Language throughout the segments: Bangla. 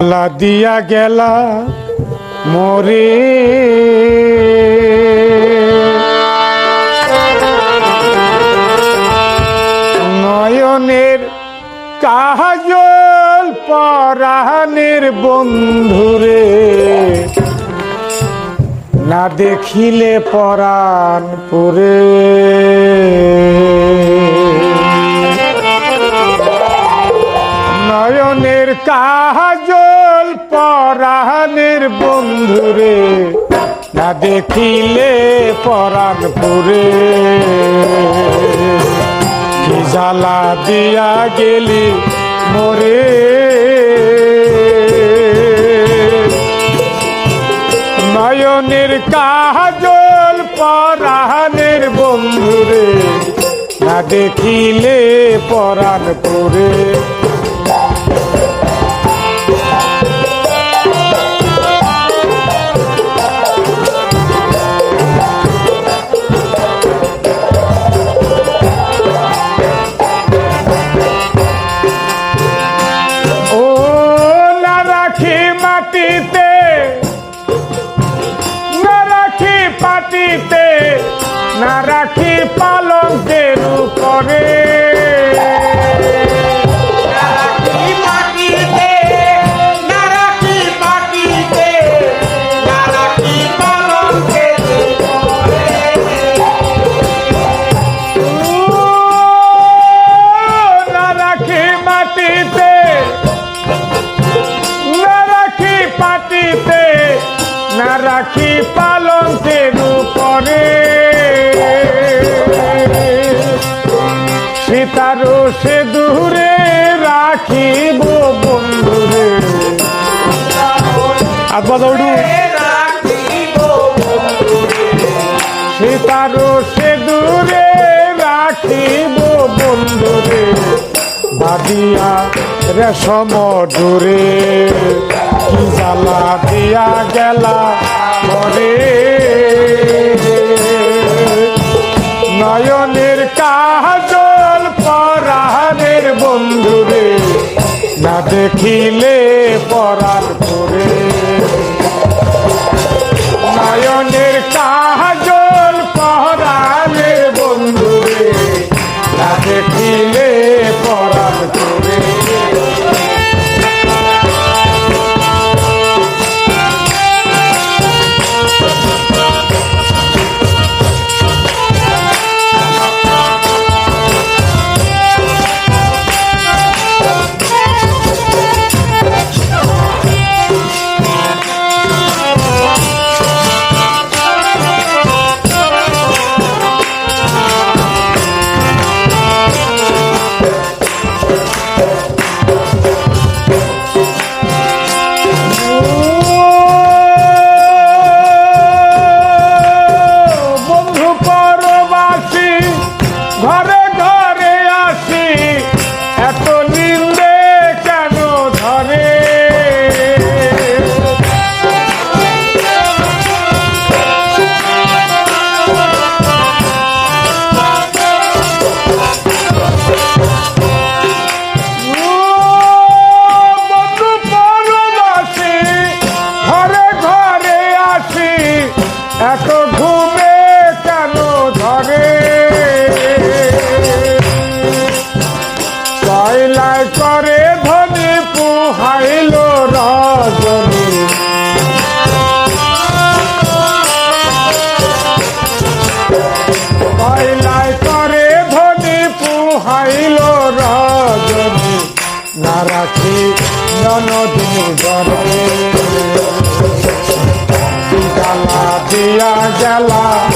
লা দিয়া গেলা মরে। নয়নের কাজল পরাণের বন্ধুরে না দেখিলে পরাণ পুরে। নয়নের কাজল পরাণের বন্ধুরে না দেখিলে পরাণ পুরে কি জ্বালা দিয়া গেলি মরে? নয়নের কাজল পরাণের বন্ধুরে না দেখিলে পরাণ পুরে না বাদিয়া রেশম ডুরে কি জ্বালা দিয়া গেলা মরে। নয়নের কাজল পরাণের বন্ধুরে না দেখিলে গরে জ্বালা দিয়া গেলা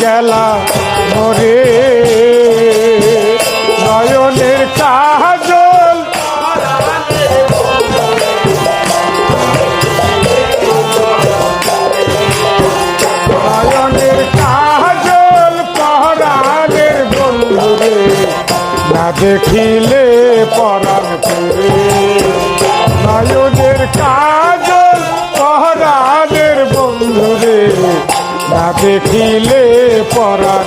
গেলা মরে। নয়নের কাজল। নয়নের কাজল পহরানের বন্ধুরে, না দেখিলে পরাণ করে নয়নের কাজল পহরানের বন্ধুরে না দেখিলে পরাণ